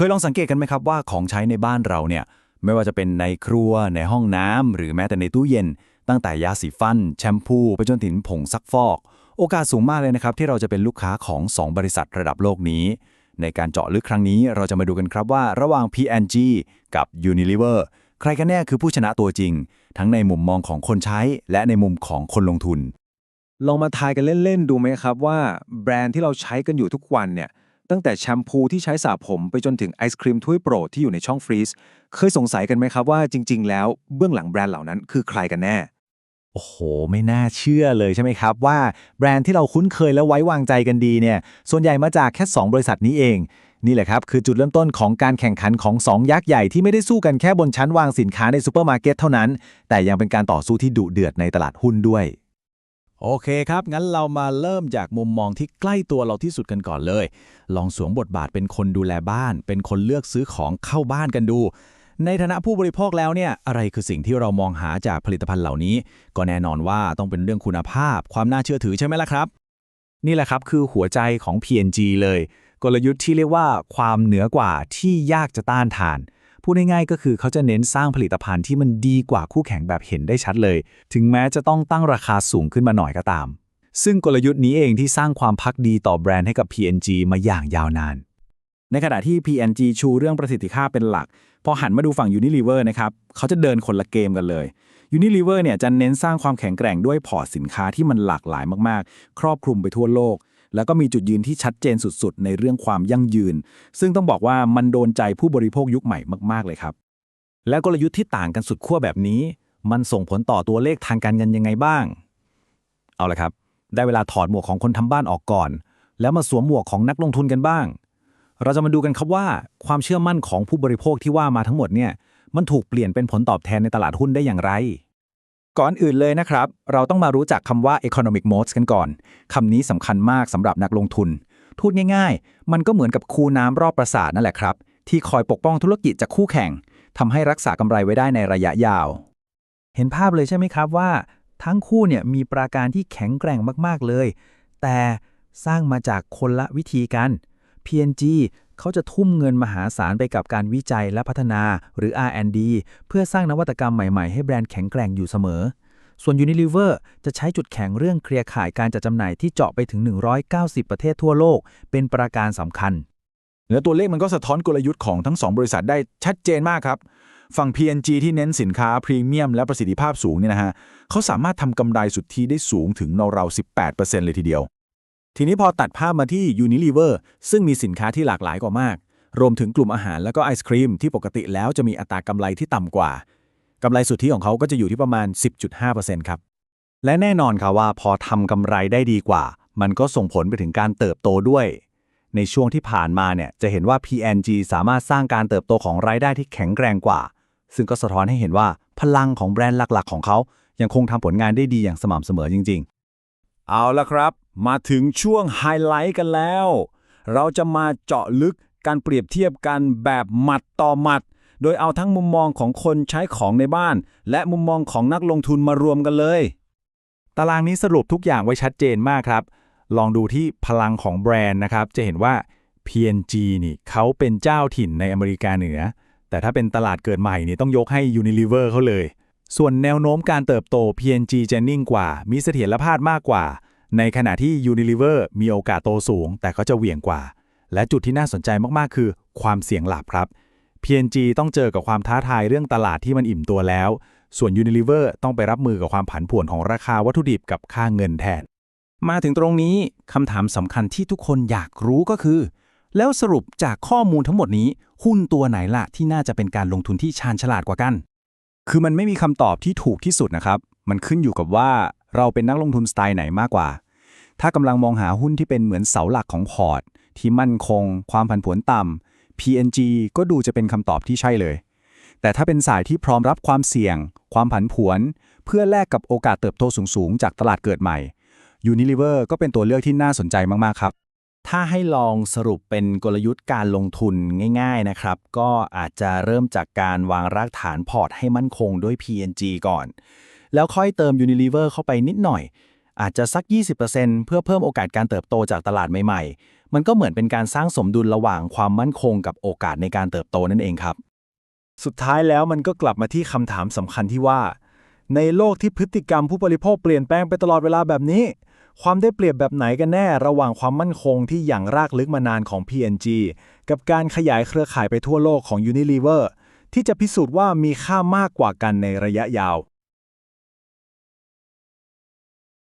เคยลองสังเกตกันไหมครับว่าของใช้ในบ้านเราเนี่ยไม่ว่าจะเป็นในครัวในห้องน้ำหรือแม้แต่ในตู้เย็น ตั้งแต่ยาสีฟัน แชมพูไปจนถึงผงซักฟอก โอกาสสูงมากเลยนะครับ ที่เราจะเป็นลูกค้าของ 2 บริษัทระดับโลกนี้ ในการเจาะลึกครั้งนี้เราจะมาดูกันครับว่าระหว่าง P&G กับ Unilever ใครกันแน่คือผู้ชนะตัวจริง ทั้งในมุมมองของคนใช้ และในมุมของคนลงทุน ลองมาทายกันเล่น ๆ ดูไหมครับว่าแบรนด์ที่เราใช้กันอยู่ทุกวันเนี่ย ตั้งแต่แชมพูที่ใช้สระผมไปจนถึงไอศครีมถ้วยโปรดที่อยู่ในช่องฟรีซเคยสงสัยกันไหมครับว่าจริง ๆ แล้วเบื้องหลังแบรนด์เหล่านั้นคือใครกันแน่ โอ้โห ไม่น่าเชื่อเลยใช่ไหมครับ ว่าแบรนด์ที่เราคุ้นเคยและไว้วางใจกันดีเนี่ยส่วนใหญ่มาจากแค่ 2 บริษัทนี้เอง นี่แหละครับคือจุดเริ่มต้นของการแข่งขันของ 2 ยักษ์ใหญ่ที่ไม่ได้สู้กันแค่บนชั้นวางสินค้าในซูเปอร์มาร์เก็ตเท่านั้น แต่ยังเป็นการต่อสู้ที่ดุเดือดในตลาดหุ้นด้วย โอเคครับ งั้นเรามาเริ่มจากมุมมองที่ใกล้ตัวเราที่สุดกันก่อนเลย ลองสวมบทบาทเป็นคนดูแลบ้าน เป็นคนเลือกซื้อของเข้าบ้านกันดู ในฐานะผู้บริโภคแล้วเนี่ย อะไรคือสิ่งที่เรามองหาจากผลิตภัณฑ์เหล่านี้ ก็แน่นอนว่าต้องเป็นเรื่องคุณภาพ ความน่าเชื่อถือใช่ไหมล่ะครับ นี่แหละครับคือหัวใจของ P&G เลย กลยุทธ์ที่เรียกว่า ความเหนือกว่าที่ยากจะต้านทาน พูดง่ายๆก็คือเขาจะเน้นสร้างผลิตภัณฑ์ที่มันดีกว่าคู่แข่งแบบเห็นได้ชัดเลย ถึงแม้จะต้องตั้งราคาสูงขึ้นมาหน่อยก็ตาม ซึ่งกลยุทธ์นี้เองที่สร้างความพักดีต่อแบรนด์ให้กับ PNG มาอย่างยาวนาน ในขณะที่ PNG ชูเรื่องประสิทธิภาพเป็นหลัก พอหันมาดูฝั่ง Unilever นะครับเขาจะเดินคนละเกมกันเลย Unilever เนี่ยจะเน้นสร้างความแข็งแกร่งด้วยพอร์ตสินค้าที่มันหลากหลายมากๆ ครอบคลุมไปทั่วโลก แล้วก็มีจุดยืนที่ชัดเจนสุดๆ ในเรื่องความยั่งยืน ซึ่งต้องบอกว่ามันโดนใจผู้บริโภคยุคใหม่มากๆเลยครับ และกลยุทธ์ที่ต่างกันสุดขั้วแบบนี้ มันส่งผลต่อตัวเลขทางการเงินยังไงบ้าง เอาละครับ ได้เวลาถอดหมวกของคนทำบ้านออกก่อน แล้วมาสวมหมวกของนักลงทุนกันบ้าง เราจะมาดูกันครับว่า ความเชื่อมั่นของผู้บริโภคที่ว่ามาทั้งหมดเนี่ยมันถูกเปลี่ยนเป็นผลตอบแทนในตลาดหุ้นได้อย่างไร ก่อนอื่นเลยนะครับ เราต้องมารู้จักคำว่า economic moats กันก่อน คำนี้สำคัญมากสำหรับนักลงทุน พูดง่ายๆ มันก็เหมือนกับคูน้ำรอบปราสาทนั่นแหละครับ ที่คอยปกป้องธุรกิจจากคู่แข่งทำให้รักษากำไรไว้ได้ในระยะยาว เห็นภาพเลยใช่ไหมครับว่า ทั้งคู่เนี่ยมีปราการที่แข็งแกร่งมากๆเลย แต่สร้างมาจากคนละวิธีกัน P&G เขาจะทุ่มเงินมหาศาลไปกับการวิจัยและพัฒนาหรือ R&D เพื่อสร้างนวัตกรรมใหม่ๆ ให้แบรนด์แข็งแกร่งอยู่เสมอ ส่วน Unilever จะใช้จุดแข็งเรื่องเคลียร์ข่ายการจัดจำหน่ายที่เจาะไปถึง 190 ประเทศทั่วโลก เป็นประการสำคัญ และตัวเลขมันก็สะท้อนกลยุทธ์ของทั้ง 2 บริษัทได้ชัดเจนมากครับฝั่ง P&G ที่เน้นสินค้าพรีเมียมและประสิทธิภาพสูงเนี่ยนะฮะเขาสามารถทำกำไรสุทธิได้สูงถึงราวๆ18%เลยทีเดียว ทีนี้พอตัดภาพมาที่ Unilever ซึ่งมีสินค้าที่หลากหลายกว่ามาก รวมถึงกลุ่มอาหารแล้วก็ไอศครีมที่ปกติแล้วจะมีอัตรากำไรที่ต่ำกว่ากำไรสุทธิของเขาก็จะอยู่ที่ประมาณ 10.5%ครับและแน่นอนครับว่าพอทำกำไรได้ดีกว่า มันก็ส่งผลไปถึงการเติบโตด้วย ในช่วงที่ผ่านมาเนี่ยจะเห็นว่า P&G สามารถสร้างการเติบโตของรายได้ที่แข็งแกร่งกว่า ซึ่งก็สะท้อนให้เห็นว่าพลังของแบรนด์หลักๆ ของเขา ยังคงทำผลงานได้ดีอย่างสม่ำเสมอจริง ๆ เอาละครับ มาถึงช่วงไฮไลท์กันแล้ว เราจะมาเจาะลึกการเปรียบเทียบกันแบบหมัดต่อหมัด โดยเอาทั้งมุมมองของคนใช้ของในบ้าน และมุมมองของนักลงทุนมารวมกันเลย ตารางนี้สรุปทุกอย่างไว้ชัดเจนมากครับ ลองดูที่พลังของแบรนด์นะครับ จะเห็นว่า P&G นี่เขาเป็นเจ้าถิ่นในอเมริกาเหนือ แต่ถ้าเป็นตลาดเกิดใหม่นี่ต้องยกให้ Unilever เขาเลย ส่วนแนวโน้มการเติบโต P&G จะนิ่งกว่า มีเสถียรภาพมากกว่า ในขณะที่ Unilever มีโอกาสโตสูง แต่ก็จะเหวี่ยงกว่า และจุดที่น่าสนใจมากๆ คือความเสี่ยงหลับครับ P&G ต้องเจอกับความท้าทายเรื่องตลาดที่มันอิ่มตัวแล้ว ส่วน Unilever ต้องไปรับมือกับความผันผวนของราคาวัตถุดิบกับค่าเงินแทน มาถึงตรงนี้คำถามสำคัญที่ทุกคนอยากรู้ก็คือ แล้วสรุปจากข้อมูลทั้งหมดนี้ หุ้นตัวไหนล่ะที่น่าจะเป็นการลงทุนที่ชาญฉลาดกว่ากัน คือมันไม่มีคำตอบที่ถูกที่สุดนะครับ มันขึ้นอยู่กับว่า เราเป็นนักลงทุนสไตล์ไหนมากกว่า ถ้ากำลังมองหาหุ้นที่เป็นเหมือนเสาหลักของพอร์ต ที่มั่นคง ความผันผวนต่ำ PNG ก็ดูจะเป็นคำตอบที่ใช่เลย แต่ถ้าเป็นสายที่พร้อมรับความเสี่ยง ความผันผวน เพื่อแลกกับโอกาสเติบโตสูงๆ จากตลาดเกิดใหม่ Unilever ก็เป็นตัวเลือกที่น่าสนใจมากๆครับถ้าให้ลองสรุปเป็นกลยุทธ์การลงทุนง่ายๆนะครับ ก็อาจจะเริ่มจากการวางรากฐานพอร์ตให้มั่นคงด้วย PNG ก่อน แล้วค่อยเติม Unilever เข้าไปนิดหน่อย อาจจะสัก 20%เพื่อเพิ่มโอกาสการเติบโตจากตลาดใหม่ๆ มันก็เหมือนเป็นการสร้างสมดุลระหว่างความมั่นคงกับโอกาสในการเติบโตนั่นเองครับ สุดท้ายแล้วมันก็กลับมาที่คำถามสำคัญที่ว่า ในโลกที่พฤติกรรมผู้บริโภคเปลี่ยนแปลงไปตลอดเวลาแบบนี้ ความได้เปรียบแบบไหนกันแน่ ระหว่างความมั่นคงที่อย่างรากลึกมานานของ P&G กับการขยายเครือข่ายไปทั่วโลกของ Unilever ที่จะพิสูจน์ว่ามีค่ามากกว่ากันในระยะยาว